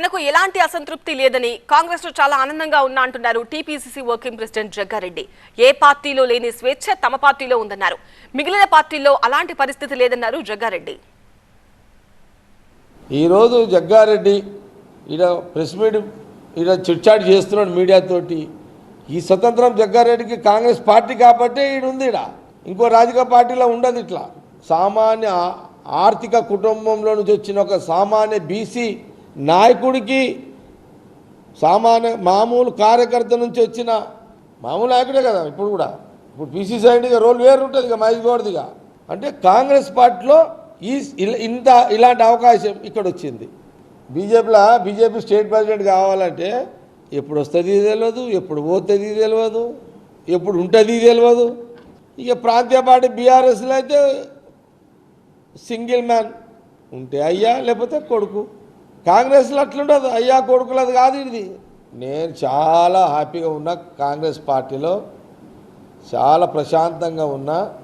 తనకు ఎలాంటి అసంతృప్తి లేదని కాంగ్రెస్లో చాలా ఆనందంగా ఉన్నా అంటున్నారు టీపీసీసీ వర్కింగ్ ప్రెసిడెంట్ జగ్గారెడ్డి. ఏ పార్టీలో లేని స్వేచ్ఛ తమ పార్టీలో ఉందన్నారు. మిగిలిన పార్టీల్లో అలాంటి పరిస్థితి లేదన్నారు జగ్గారెడ్డి. ఈరోజు జగ్గారెడ్డి ఈడ ప్రెస్ మీట్ ఈడ చిట్చాట్ చేస్తున్నాడు మీడియాతోటి ఈ స్వతంత్రం జగ్గారెడ్డికి కాంగ్రెస్ పార్టీ కాబట్టే ఈడ ఉంది ఈడ. ఇంకో రాజకీయ పార్టీలో ఉండదు ఇట్లా. సామాన్య ఆర్థిక కుటుంబంలో నుంచి వచ్చిన ఒక సామాన్య బీసీ నాయకుడికి సామాన్య మామూలు కార్యకర్త నుంచి వచ్చిన మామూలు నాయకుడే కదా ఇప్పుడు కూడా. ఇప్పుడు పీసీసీ అంటే రోల్ వేరు ఉంటుంది ఇక మహేష్ గౌడ్దిగా అంటే కాంగ్రెస్ పార్టీలో ఈ ఇంత ఇలాంటి అవకాశం ఇక్కడ వచ్చింది. బీజేపీలో బీజేపీ స్టేట్ ప్రెసిడెంట్ కావాలంటే ఎప్పుడు వస్తుంది తెలియదు ఎప్పుడు పోతుంది తెలియదు ఎప్పుడు ఉంటుంది తెలియదు ఇక ప్రాంతీయ పార్టీ బీఆర్ఎస్లో అయితే సింగిల్ మ్యాన్ ఉంటే అయ్యా లేకపోతే కొడుకు. కాంగ్రెస్లో అట్లుండదు. అయ్యా కొడుకులది కాదు ఇది. నేను చాలా హ్యాపీగా ఉన్నా. కాంగ్రెస్ పార్టీలో చాలా ప్రశాంతంగా ఉన్నా.